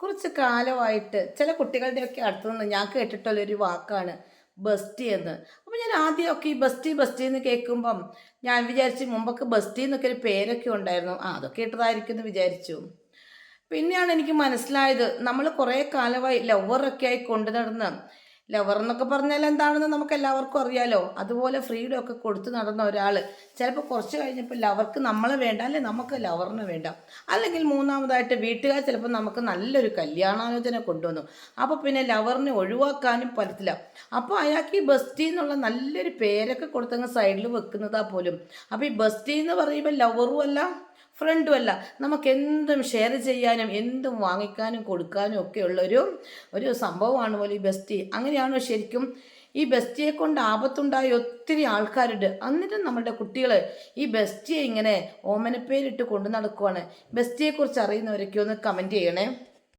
കുറച്ച് കാലമായിട്ട് ചില കുട്ടികളുടെയൊക്കെ അടുത്തുനിന്ന് ഞാൻ കേട്ടിട്ടുള്ള ഒരു വാക്കാണ് ബസ്റ്റി എന്ന്. അപ്പോൾ ഞാൻ ആദ്യമൊക്കെ ഈ ബസ്റ്റി ബസ്റ്റി എന്ന് കേൾക്കുമ്പം ഞാൻ വിചാരിച്ചു മുമ്പൊക്കെ ബസ്റ്റി എന്നൊക്കെ ഒരു പേരൊക്കെ ഉണ്ടായിരുന്നു. ആ അതൊക്കെ ഇട്ടതായിരിക്കും എന്ന് വിചാരിച്ചു. പിന്നെയാണ് എനിക്ക് മനസ്സിലായത് നമ്മൾ കുറേ കാലമായി ലവറൊക്കെ ആയി കൊണ്ടു നടന്ന് ലവർ എന്നൊക്കെ പറഞ്ഞാൽ എന്താണെന്ന് നമുക്ക് എല്ലാവർക്കും അറിയാലോ. അതുപോലെ ഫ്രീഡം ഒക്കെ കൊടുത്ത് നടന്ന ഒരാൾ. ചിലപ്പോൾ കുറച്ച് കഴിഞ്ഞപ്പോൾ ലവർക്ക് നമ്മളെ വേണ്ട അല്ലെ നമുക്ക് ലവറിന് വേണ്ട. അല്ലെങ്കിൽ മൂന്നാമതായിട്ട് വീട്ടുകാർ ചിലപ്പോൾ നമുക്ക് നല്ലൊരു കല്യാണാലോചന കൊണ്ടുവന്നു. അപ്പോൾ പിന്നെ ലവറിനെ ഒഴിവാക്കാനും പറ്റത്തില്ല. അപ്പോൾ അയാൾക്ക് ഈ ബസ്റ്റി എന്നുള്ള നല്ലൊരു പേരൊക്കെ കൊടുത്തങ്ങ് സൈഡിൽ വെക്കുന്നതാ പോലും. അപ്പോൾ ഈ ബസ്റ്റി എന്ന് പറയുമ്പോൾ ലവറും അല്ല ഫ്രണ്ടും അല്ല നമുക്ക് എന്തും ഷെയർ ചെയ്യാനും എന്തും വാങ്ങിക്കാനും കൊടുക്കാനും ഒക്കെ ഉള്ളൊരു ഒരു സംഭവമാണ് പോലെ ഈ ബെസ്റ്റി അങ്ങനെയാണോ ശരിക്കും? ഈ ബെസ്റ്റിയെ കൊണ്ട് ആപത്തുണ്ടായ ഒത്തിരി ആൾക്കാരുണ്ട്. എന്നിട്ടും നമ്മുടെ കുട്ടികൾ ഈ ബെസ്റ്റിയെ ഇങ്ങനെ ഓമനപ്പേരിട്ട് കൊണ്ടു നടക്കുവാണ്. ബെസ്റ്റിയെക്കുറിച്ച് അറിയുന്നവരൊക്കെ ഒന്ന് കമന്റ് ചെയ്യണേ.